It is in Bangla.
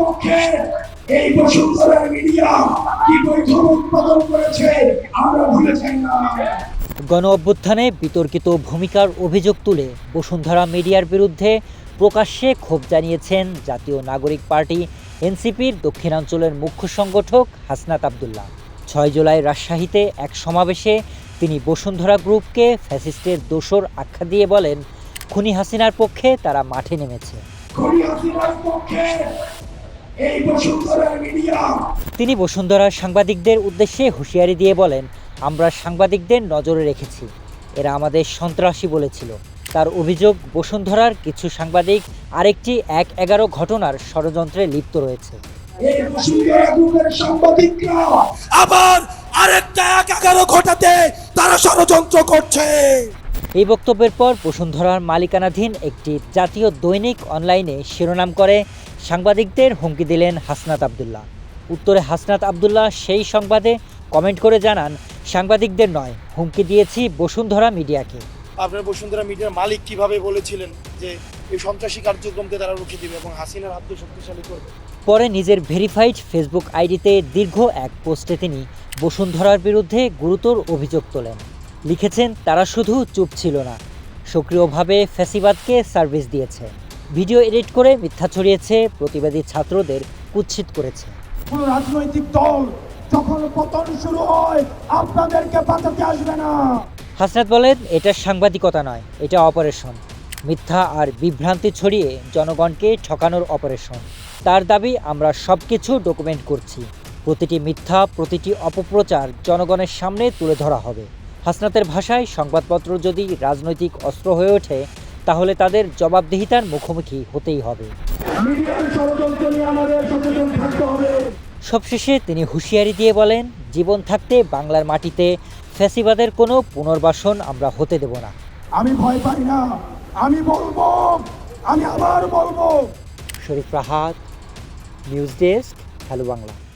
পক্ষে এই মিডিয়া কি বৈঠক উৎপাদন করেছে, আমরা না। গণ অভ্যুত্থানে বিতর্কিত ভূমিকার অভিযোগ তুলে বসুন্ধরা মিডিয়ার বিরুদ্ধে প্রকাশ্যে ক্ষোভ জানিয়েছেন জাতীয় নাগরিক পার্টি, এনসিপির দক্ষিণাঞ্চলের মুখ্য সংগঠক হাসনাত আবদুল্লাহ। ছয় জুলাই রাজশাহীতে এক সমাবেশে তিনি বসুন্ধরা গ্রুপকে ফ্যাসিস্টের দোসর আখ্যা দিয়ে বলেন, খুনি হাসিনার পক্ষে তারা মাঠে নেমেছে। বসুন্ধরা তিনি বসুন্ধরার সাংবাদিকদের উদ্দেশ্যে হুঁশিয়ারি দিয়ে বলেন আমরা সাংবাদিকদের নজরে রেখেছি। এরা আমাদের সন্ত্রাসী বলেছিল। তার অভিযোগ বসুন্ধরার কিছু সাংবাদিক আরেকটি এক এগারো ঘটনার ষড়যন্ত্রে লিপ্ত রয়েছে। বসুন্ধরা আবার আরেকটা এক এগারো ঘটাতে তারা ষড়যন্ত্র করছে। এই বক্তব্যের পর বসুন্ধরার মালিকানাধীন একটি জাতীয় দৈনিক অনলাইনে শিরোনাম করে সাংবাদিকদের হুমকি দিলেন হাসনাত আবদুল্লাহ। উত্তরে হাসনাত আবদুল্লাহ সেই সংবাদে কমেন্ট করে জানান সাংবাদিকদের নয় হুমকি দিয়েছি বসুন্ধরা মিডিয়াকে। আপনার বসুন্ধরা মিডিয়ার মালিক কীভাবে বলেছিলেন যে এই সন্ত্রাসী কার্যক্রমকে তারা রুখে দিবে এবং হাসিনার হাতকে শক্তিশালী করবে? পরে নিজের ভেরিফাইড ফেসবুক আইডিতে দীর্ঘ এক পোস্টে তিনি বসুন্ধরার বিরুদ্ধে গুরুতর অভিযোগ তোলেন। লিখেছেন তারা শুধু চুপ ছিল না সক্রিয়ভাবে ফ্যাসিবাদকে সার্ভিস দিয়েছে। ভিডিও এডিট করে মিথ্যা ছড়িয়েছে প্রতিবাদী ছাত্রদের কুৎসিত করেছে। কোন রাজনৈতিক দল যখন পতন শুরু হয় আপনাদেরকে বাঁচাতে আসবে না। হাসনাত বলেন এটা সাংবাদিকতা নয় এটা অপারেশন। মিথ্যা আর বিভ্রান্তি ছড়িয়ে জনগণকে ঠকানোর অপারেশন। তার দাবি আমরা সব কিছু ডকুমেন্ট করছি। প্রতিটি মিথ্যা প্রতিটি অপপ্রচার জনগণের সামনে তুলে ধরা হবে। হাসনাতের ভাষায় সংবাদপত্র যদি রাজনৈতিক অস্ত্র হয়ে ওঠে তাহলে তাদের জবাবদিহিতার মুখোমুখি হতেই হবে। সবশেষে তিনি হুঁশিয়ারি দিয়ে বলেন জীবন থাকতে বাংলার মাটিতে ফ্যাসিবাদের কোনো পুনর্বাসন আমরা হতে দেব না। আমি ভয় পাই না। আমি বলব আমি আবার বলব। Sharif Rahat news desk hello Bangla